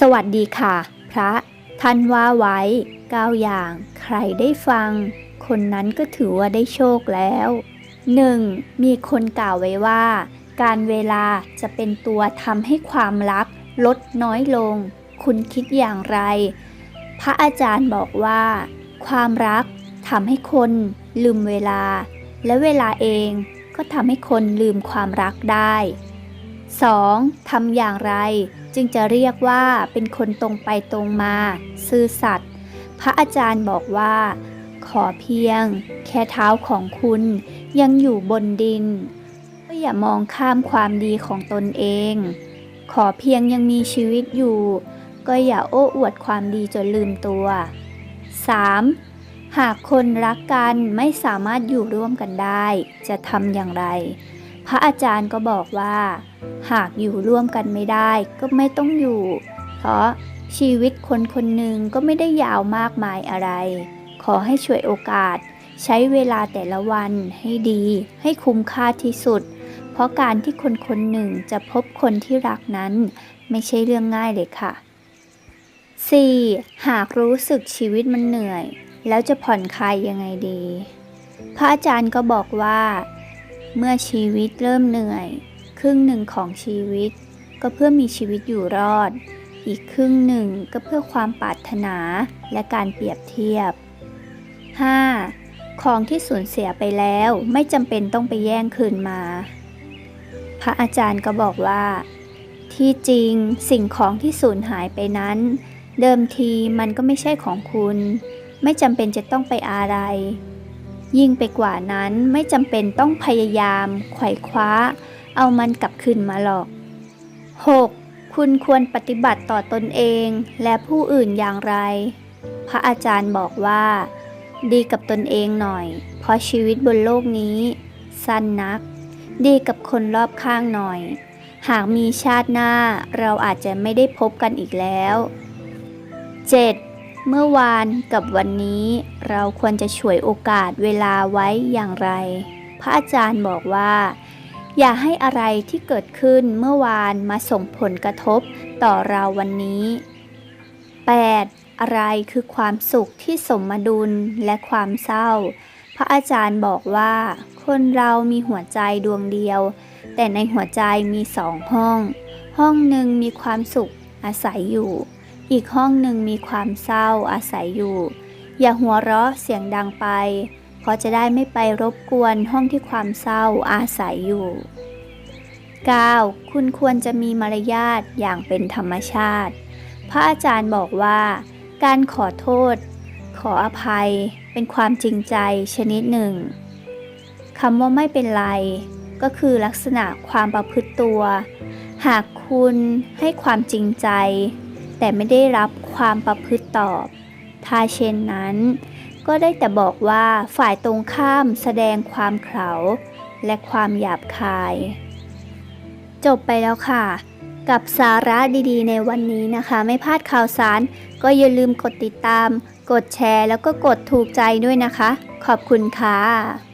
สวัสดีค่ะ พระท่านว่าไว้เก้าอย่าง ใครได้ฟัง คนนั้นก็ถือว่าได้โชคแล้ว 1. มีคนกล่าวไว้ว่า การเวลาจะเป็นตัวทำให้ความรัก ลดน้อยลง คุณคิดอย่างไร พระอาจารย์บอกว่า ความรักทำให้คนลืมเวลา และเวลาเองก็ทำให้คนลืมความรักได้ 2. ทำอย่างไร จึงจะเรียกว่าเป็นคนตรงไปตรงมา ซื่อสัตย์พระอาจารย์บอกว่า ขอเพียง แค่เท้าของคุณ ยังอยู่บนดินก็อย่ามองข้ามความดีของตนเอง ขอเพียงยังมีชีวิตอยู่ ก็อย่าโอ้อวดความดีจนลืมตัว 3. หากคนรักกันไม่สามารถอยู่ร่วมกันได้ จะทำอย่างไร พระอาจารย์ก็บอกว่า หากอยู่ร่วมกันไม่ได้ก็ไม่ต้องอยู่ เพราะชีวิตคนคนหนึ่งก็ไม่ได้ยาวมากมายอะไร ขอให้ช่วยโอกาส ใช้เวลาแต่ละวันให้ดี ให้คุ้มค่าที่สุด เพราะการที่คนคนหนึ่งจะพบคนที่รักนั้น ไม่ใช่เรื่องง่ายเลยค่ะ 4. หากรู้สึกชีวิตมันเหนื่อย แล้วจะผ่อนคลายยังไงดี พระอาจารย์ก็บอกว่า เมื่อชีวิตเริ่มเหนื่อย ครึ่งหนึ่งของชีวิต ก็เพื่อมีชีวิตอยู่รอด อีกครึ่งหนึ่งก็เพื่อความปรารถนาและการเปรียบเทียบ 5. ของที่สูญเสียไปแล้วไม่จำเป็นต้องไปแย่งคืนมา พระอาจารย์ก็บอกว่า ที่จริงสิ่งของที่สูญหายไปนั้น เดิมทีมันก็ไม่ใช่ของคุณ ไม่จำเป็นจะต้องไปอะไร ยิ่งไปกว่านั้นไม่จำเป็นต้องพยายามไขว่คว้า เอามันกลับคืนมาหรอก 6. คุณควรปฏิบัติต่อตนเองและผู้อื่นอย่างไร พระอาจารย์บอกว่า ดีกับตนเองหน่อย เพราะชีวิตบนโลกนี้ สั้นนัก ดีกับคนรอบข้างหน่อย หากมีชาติหน้าเราอาจจะไม่ได้พบกันอีกแล้ว 7. เมื่อวานกับวันนี้เราควรจะฉวยโอกาสเวลาไว้อย่างไร พระอาจารย์บอกว่า อย่าให้อะไรที่เกิดขึ้นเมื่อวานมาส่งผลกระทบต่อเราวันนี้ 8. อะไรคือความสุขที่สมดุลและความเศร้า พระอาจารย์บอกว่า คนเรามีหัวใจดวงเดียว แต่ในหัวใจมีสองห้อง ห้องหนึ่งมีความสุขอาศัยอยู่ อีกห้องหนึ่งมีความเศร้าอาศัยอยู่ อย่าหัวเราะเสียงดังไป เพราะจะได้ไม่ไปรบกวนห้องที่ความเศร้าอาศัยอยู่ 9. คุณควรจะมีมารยาทอย่างเป็นธรรมชาติ พระอาจารย์บอกว่า การขอโทษ ขออภัย เป็นความจริงใจชนิดหนึ่งคำว่าไม่เป็นไร ก็คือลักษณะความประพฤติตัว หากคุณให้ความจริงใจ แต่ไม่ได้รับความประพฤติตอบถ้าเช่นนั้น ก็ได้แต่บอกว่าฝ่ายตรงข้ามแสดงความเขลาและความหยาบคาย จบไปแล้วค่ะ กับสาระดีๆ ในวันนี้นะคะ ไม่พลาดข่าวสาร ก็อย่าลืมกดติดตาม กดแชร์ แล้วก็กดถูกใจด้วยนะคะ ขอบคุณค่ะ